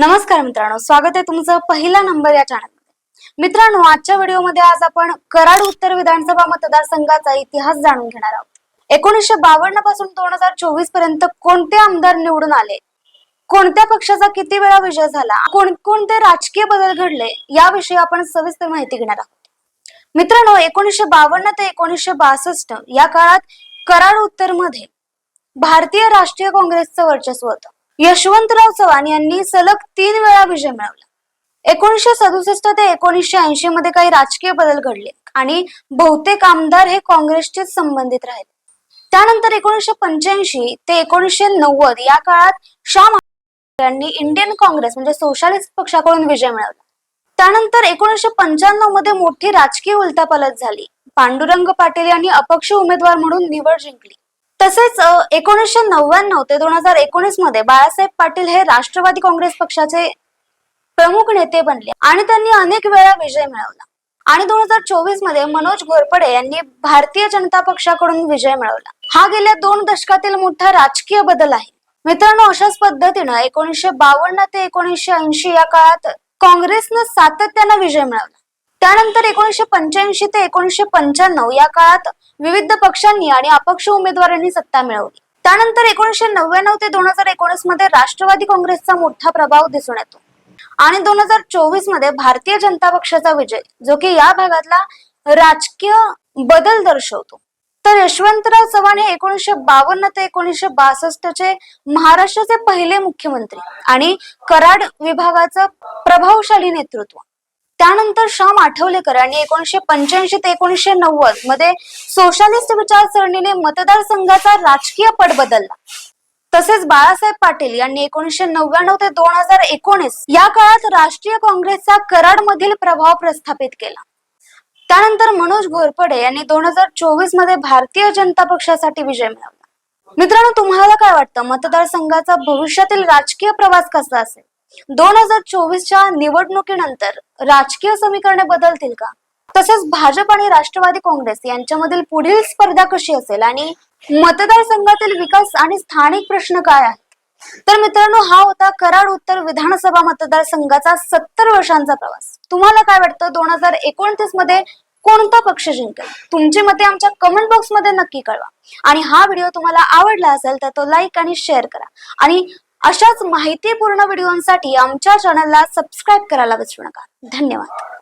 नमस्कार मित्रांनो स्वागत आहे तुमचं पहिला नंबर या चॅनलमध्ये मित्रांनो आजच्या व्हिडिओमध्ये आज आपण कराड उत्तर विधानसभा मतदारसंघाचा इतिहास जाणून घेणार आहोत. एकोणीसशे बावन्नपासून दोन हजार चोवीसपर्यंत कोणते आमदार निवडून आले? कोणत्या पक्षाचा किती वेळा विजय झाला? कोणकोणते राजकीय बदल घडले? याविषयी आपण सविस्तर माहिती घेणार आहोत. मित्रांनो एकोणीसशे बावन्न ते एकोणीसशे बासष्ट या काळात कराड उत्तरमध्ये भारतीय राष्ट्रीय काँग्रेसचं वर्चस्व होतं. यशवंतराव चव्हाण यांनी सलग तीन वेळा विजय मिळवला. एकोणीसशे सदुसष्ट ते एकोणीसशे ऐंशी मध्ये काही राजकीय बदल घडले आणि बहुतेक आमदार हे काँग्रेसचे संबंधित राहिले. त्यानंतर एकोणीसशे पंच्याऐंशी ते एकोणीसशे नव्वद या काळात श्याम यांनी इंडियन काँग्रेस म्हणजे सोशालिस्ट पक्षाकडून विजय मिळवला. त्यानंतर एकोणीसशे पंच्याण्णवमध्ये मोठी राजकीय उलटापालट झाली. पांडुरंग पाटील यांनी अपक्ष उमेदवार म्हणून निवड जिंकली. तसेच एकोणीसशे नव्याण्णव ते दोन हजार एकोणीसमध्ये बाळासाहेब पाटील हे राष्ट्रवादी काँग्रेस पक्षाचे प्रमुख नेते बनले आणि त्यांनी अनेक वेळा विजय मिळवला. आणि दोन हजार चोवीसमध्ये मनोज घोरपडे यांनी भारतीय जनता पक्षाकडून विजय मिळवला. हा गेल्या दोन दशकातील मोठा राजकीय बदल आहे. मित्रांनो अशाच पद्धतीनं एकोणीसशे बावन्न ते एकोणीसशे ऐंशी या काळात काँग्रेसनं सातत्यानं विजय मिळवला. त्यानंतर एकोणीसशे पंच्याऐंशी ते एकोणीसशे पंच्याण्णव या काळात विविध पक्षांनी आणि अपक्ष उमेदवारांनी सत्ता मिळवली. त्यानंतर एकोणीसशे नव्याण्णव ते दोन हजार एकोणीसमध्ये राष्ट्रवादी काँग्रेसचा मोठा प्रभाव दिसून येतो. आणि दोन हजार चोवीसमध्ये भारतीय जनता पक्षाचा विजय जो की या भागातला राजकीय बदल दर्शवतो. तर यशवंतराव चव्हाण हे एकोणीसशे बावन्न ते एकोणीसशे बासष्ट चे महाराष्ट्राचे पहिले मुख्यमंत्री आणि कराड विभागाचं प्रभावशाली नेतृत्व. त्यानंतर श्याम आठवलेकर यांनी एकोणीशे पंच्याऐंशी ते एकोणीसशे नव्वदमध्ये सोशालिस्ट विचारसरणीने मतदारसंघाचा राजकीय पट बदलला. तसेच बाळासाहेब पाटील यांनी एकोणीसशे नव्याण्णव ते दोन हजार एकोणीस या काळात राष्ट्रीय काँग्रेसचा कराड मधील प्रभाव प्रस्थापित केला. त्यानंतर मनोज घोरपडे यांनी दोन हजार चोवीसमध्ये भारतीय जनता पक्षासाठी विजय मिळवला. मित्रांनो तुम्हाला काय वाटतं? मतदारसंघाचा भविष्यातील राजकीय प्रवास कसा असेल? दोन हजार चोवीसच्या निवडणुकीनंतर राजकीय समीकरणे बदलतील का? तसेच भाजप आणि राष्ट्रवादी काँग्रेस यांच्यामधील पुढील स्पर्धा कशी असेल आणि मतदारसंघातील विकास आणि स्थानिक प्रश्न काय आहेत? तर मित्रांनो हा होता कराड उत्तर विधानसभा मतदारसंघाचा सत्तर वर्षांचा प्रवास. तुम्हाला काय वाटतं? दोन हजार एकोणतीसमध्ये कोणता पक्ष जिंकेल? तुमची मते आमच्या कमेंट बॉक्समध्ये नक्की कळवा. आणि हा व्हिडिओ तुम्हाला आवडला असेल तर तो लाईक आणि शेअर करा. आणि अशाच माहितीपूर्ण व्हिडिओंसाठी आमच्या चॅनलला सबस्क्राईब करायला विसरू नका. धन्यवाद.